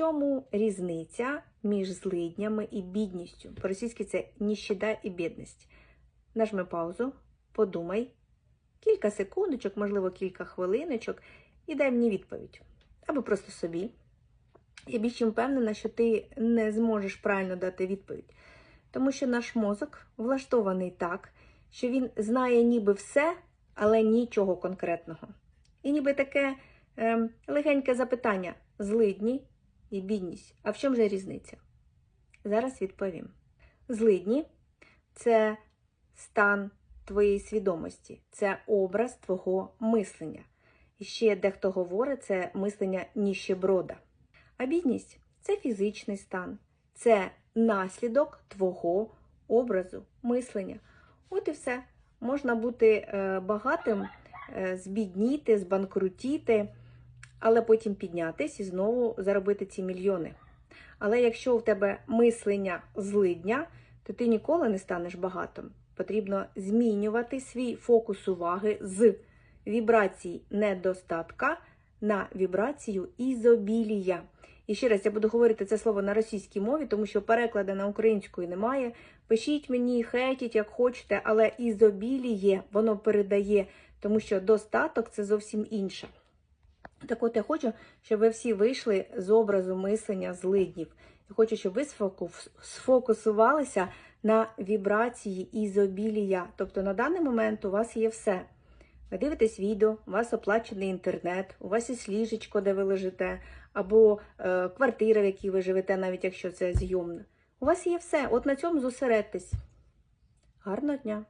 чому різниця між злиднями і бідністю? По-російськи це ніщеда і бідність. Нажми паузу, подумай кілька секундочок, можливо, кілька хвилиночок, і дай мені відповідь. Або просто собі. Я більш впевнена, що ти не зможеш правильно дати відповідь. Тому що наш мозок влаштований так, що він знає ніби все, але нічого конкретного. І ніби таке е, легеньке запитання: злидні і бідність. А в чому же різниця? Зараз відповім. Злидні це стан твоєї свідомості, це образ твого мислення. І ще дехто говорить, це мислення ніщеброда. А бідність це фізичний стан, це наслідок твого образу, мислення. От і все. Можна бути е, багатим, е, збідніти, збанкрутіти, але потім піднятись і знову заробити ці мільйони. Але якщо в тебе мислення злидня, то ти ніколи не станеш багатим. Потрібно змінювати свій фокус уваги з вібрації недостатка на вібрацію ізобілія. І ще раз я буду говорити це слово на російській мові, тому що перекладу на українською немає. Пишіть мені, хейтіть, як хочете, але ізобіліє воно передає, тому що достаток це зовсім інше. Так от я хочу, щоб ви всі вийшли з образу мислення злиднів. Я хочу, щоб ви сфокусувалися на вібрації ізобілія. Тобто на даний момент у вас є все. Ви дивитесь відео, у вас оплачений інтернет, у вас є ліжечко, де ви лежите, або е, квартира, в якій ви живете, навіть якщо це зйомна. У вас є все. От на цьому зосередьтесь. Гарного дня!